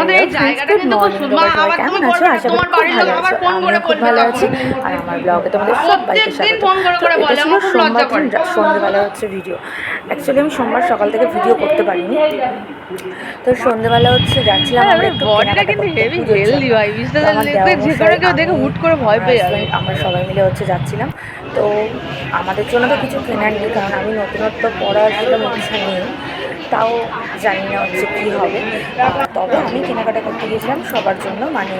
আমাদের এই জায়গাটা কিন্তু খুব সুন্দর আবার তুমি বলবে তোমার বাড়ির ভালো লোক আছো। আবার ফোন করে খুব বলবে ভালো আছি। তখন। আর আমার ব্লগে তোমাদের সবাইকে প্রত্যেকদিন স্বাগত। ফোন করে করে বলে, আমার খুব সোমবার লজ্জা করে। দিন হচ্ছে ভিডিও অ্যাকচুয়ালি আমি সোমবার সকাল থেকে ভিডিও করতে পারিনি। তো সন্ধ্যেবেলা হচ্ছে যাচ্ছিলাম আমরা একটু বডিটা কিন্তু হেভি হেলদি ভাই তো বিশ্বাস আমার যে কেউ দেখে হুট করে ভয় পেয়ে যাবে। আমরা সবাই মিলে হচ্ছে যাচ্ছিলাম। তো আমাদের জন্য তো কিছু কেনার নেই কারণ আমি নতুনত্ব পড়ার সেরকম ইচ্ছা নেই। তাও জানি না হচ্ছে কী হবে। তবে আমি কেনাকাটা করতে গিয়েছিলাম সবার জন্য মানে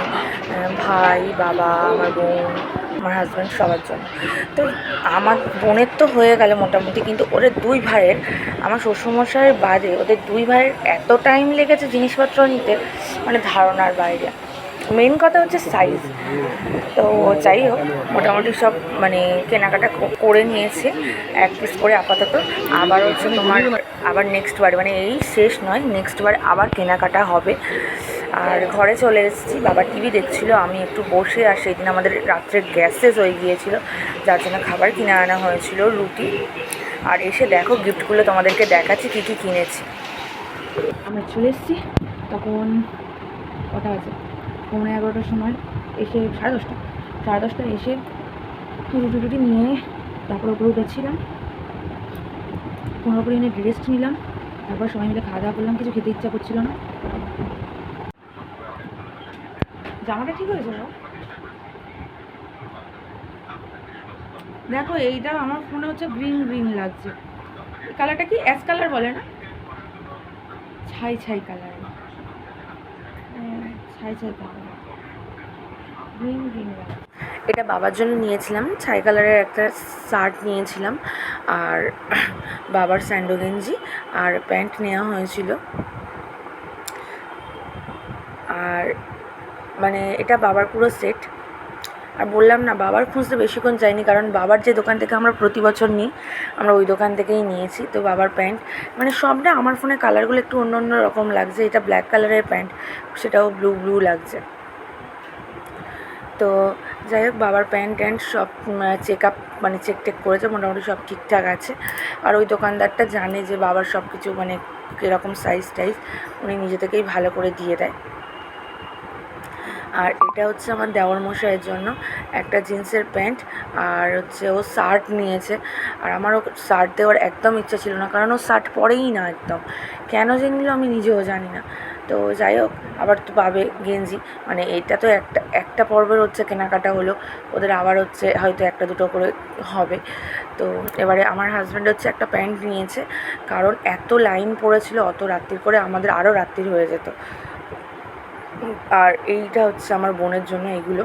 ভাই, বাবা, আমার বোন, আমার হাজব্যান্ড সবার জন্য। তো আমার বোনের তো হয়ে গেল মোটামুটি, কিন্তু ওদের দুই ভাইয়ের, আমার শ্বশুরমশাইয়ের বাদে ওদের দুই ভাইয়ের এত টাইম লেগেছে জিনিসপত্র নিতে মানে ধারণার বাইরে। মেন কথা হচ্ছে সাইজ তো যাই হোক, মোটামুটি সব মানে কেনাকাটা করে নিয়েছে। এক পিস করে আপাতত। আবার হচ্ছে তোমার, আবার নেক্সট বার মানে এই শেষ নয় নেক্সট বার আবার কেনাকাটা হবে। আর ঘরে চলে এসেছি, বাবা টিভি দেখছিল, আমি একটু বসে, আর সেই দিন আমাদের রাত্রে গ্যাস শেষ হয়ে গিয়েছিল, যার জন্য খাবার কিনে আনা হয়েছিল, রুটি। আর এসে দেখো গিফটগুলো তোমাদেরকে দেখাচ্ছি, কী কী কিনেছি। আমরা চলে এসেছি, তখন কটা আছে পৌনে এগারোটার সময় এসে সাড়ে দশটা, সাড়ে দশটায় এসে রুটি টুটি নিয়ে তারপর ওপরে উঠেছিলাম। পনেরো করে রেস্ট নিলাম, তারপর সবাই মিলে খাওয়া দাওয়া করলাম, কিছু খেতে ইচ্ছা করছিল না। জামাটা ঠিক হয়েছে? দেখো, এইটা আমার ফোনে হচ্ছে গ্রিন গ্রিন লাগছে। কালারটা কি? অ্যাশ কালার বলে না? ছাই ছাই কালার ছাই ছাই কালার গ্রিন গ্রিন এটা বাবার জন্য নিয়েছিলাম, ছাই কালারের একটা শার্ট নিয়েছিলাম, আর বাবার স্যান্ডো গেঞ্জি, আর প্যান্ট নেওয়া হয়েছিল। আর মানে এটা বাবার পুরো সেট আর বললাম না, বাবার খুঁজতে বেশিক্ষণ যায়নি কারণ বাবার যে দোকান থেকে আমরা প্রতি বছর নিই, আমরা ওই দোকান থেকেই নিয়েছি, তো বাবার প্যান্ট। মানে সবটা আমার ফোনে কালারগুলো একটু অন্য অন্য রকম লাগছে, এটা ব্ল্যাক কালারের প্যান্ট, সেটাও ব্লু ব্লু লাগছে। তো যাই হোক, বাবার প্যান্ট ট্যান্ট সব চেক আপ মানে চেক টেক করেছে, মোটামুটি সব ঠিকঠাক আছে। আর ওই দোকানদারটা জানে যে বাবার সব কিছু মানে কীরকম সাইজ টাইজ উনি নিজে থেকেই ভালো করে দিয়ে দেয়। আর এটা হচ্ছে আমার দেওয়ার মশাইয়ের জন্য একটা জিন্সের প্যান্ট আর হচ্ছে ও শার্ট নিয়েছে। আর আমারও শার্ট দেওয়ার একদম ইচ্ছা ছিল না, কারণ ও শার্ট পরেই না একদম। কেন যে আমি নিজেও জানি না। তো যাই হোক, আবার তো পাবে গেঞ্জি। মানে এটা তো একটা একটা পর্বের হচ্ছে কেনাকাটা হলো। ওদের আবার হচ্ছে হয়তো একটা দুটো করে হবে। তো এবারে আমার হাজব্যান্ড হচ্ছে একটা প্যান্ট নিয়েছে, কারণ এত লাইন পড়েছিল অত রাত্রির করে আমাদের আরও রাত্রির হয়ে যেত। আর এইটা হচ্ছে আমার বোনের জন্য এগুলো।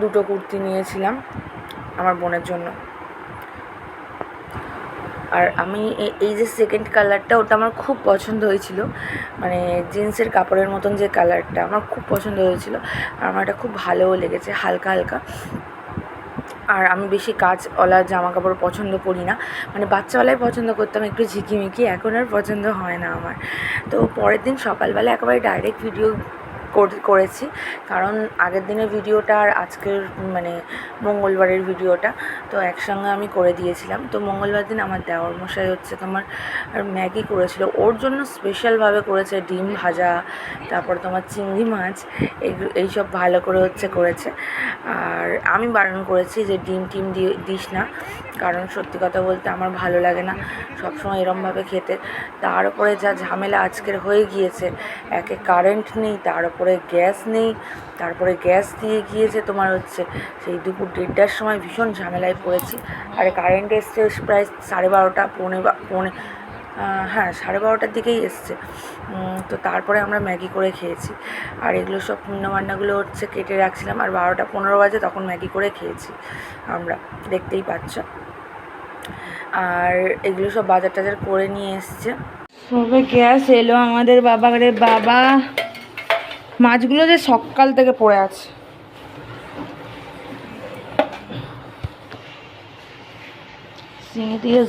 দুটো কুর্তি নিয়েছিলাম আমার বোনের জন্য। আর আমি এই যে সেকেন্ড কালারটা ওটা আমার খুব পছন্দ হয়েছিল। মানে জিন্সের কাপড়ের মতন যে কালারটা আমার খুব পছন্দ হয়েছিল। আর আমার এটা খুব ভালোও লেগেছে, হালকা হালকা। আর আমি বেশি কাজওয়ালা জামা কাপড় পছন্দ করি না। মানে বাচ্চাবেলায় পছন্দ করতাম, একটু ঝিকিমিকি, এখন আর পছন্দ হয় না আমার। তো পরের দিন সকালবেলা একেবারে ডাইরেক্ট ভিডিও করেছি। কারণ আগের দিনের ভিডিওটা আর আজকের মানে মঙ্গলবারের ভিডিওটা, তো একসঙ্গে আমি করে দিয়েছিলাম। তো মঙ্গলবার দিন আমার দেওয়ার মশাই হচ্ছে তোমার ম্যাগি করেছিল। ওর জন্য স্পেশালভাবে করেছে ডিম ভাজা, তারপর তোমার চিংড়ি মাছ এই সব ভালো করে হচ্ছে করেছে। আর আমি বারণ করেছি যে ডিম টিম দিস না। কারণ সত্যি কথা বলতে আমার ভালো লাগে না সবসময় এরমভাবে খেতে। তার উপরে যা ঝামেলা আজকের হয়ে গিয়েছে, একে কারেন্ট নেই তার উপরে গ্যাস নেই, তারপরে গ্যাস দিয়ে গিয়েছে তোমার হচ্ছে সেই দুপুর দেড়টার সময় ভীষণ ঝামেলায় পড়েছি। আর কারেন্ট এসছে প্রায় সাড়ে বারোটা, পৌনে পৌনে হ্যাঁ সাড়ে বারোটার দিকেই এসছে। তো তারপরে আমরা ম্যাগি করে খেয়েছি। আর এগুলো সব রান্নাগুলো হচ্ছে কেটে রাখছিলাম আর বারোটা পনেরো বাজে তখন ম্যাগি করে খেয়েছি আমরা, দেখতেই পাচ্ছ। আর এগুলো সব বাজার টাজার করে নিয়ে এসছে। সবে গ্যাস এলো আমাদের বাবা বাবা। মাছগুলো যে সকাল থেকে পড়ে আছে। চিনি দিয়ে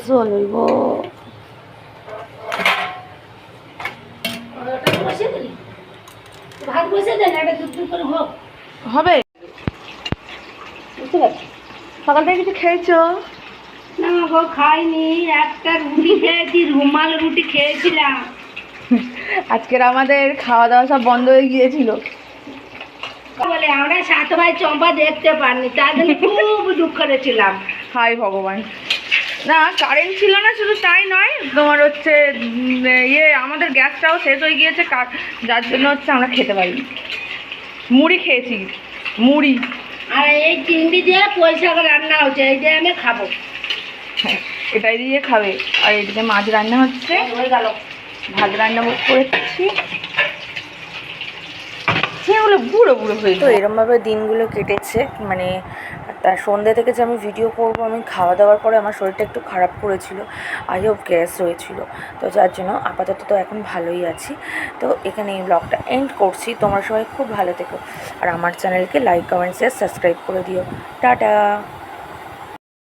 হোক হবে? সকাল থেকে কিছু খেয়েছো? না গো, খাইনি। একটা রুটি খেয়েছি, রুমাল রুটি খেয়েছিলাম। আজকের আমাদের খাওয়া দাওয়া সব বন্ধ হয়ে গিয়েছিল। বলে আমরা সাত ভাই চম্পা দেখতে পারিনি তার জন্য খুব দুঃখ ছিলাম। হাই ভগবান। না কারেন্ট ছিল না শুধু তাই নয় তোমার হচ্ছে ইয়ে আমাদের গ্যাসটাও শেষ হয়ে গিয়েছে যার জন্য হচ্ছে আমরা খেতে পারিনি। মুড়ি খেয়েছি মুড়ি। আর এই চিংড়ি দিয়ে পয়সা রান্না হচ্ছে এই দিয়ে আমি খাব। হ্যাঁ, এটাই দিয়ে খাবে আর এদিকে মাছ রান্না হচ্ছে। হয়ে গেল। ভাত রান্না করেছি সেগুলো বুড়ো বুড়ো হয়ে তো এরমভাবে দিনগুলো কেটেছে মানে তার সন্ধ্যে থেকে যে আমি ভিডিও করব আমি খাওয়া দাওয়ার পরে আমার শরীরটা একটু খারাপ করেছিল আই হোপ গ্যাস হয়েছিল। তো যার জন্য আপাতত তো এখন ভালোই আছি। তো এখানে এই ব্লগটা এন্ড করছি। তোমরা সবাই খুব ভালো থেকো। আর আমার চ্যানেলকে লাইক কমেন্ট শেয়ার সাবস্ক্রাইব করে দিও। টাটা!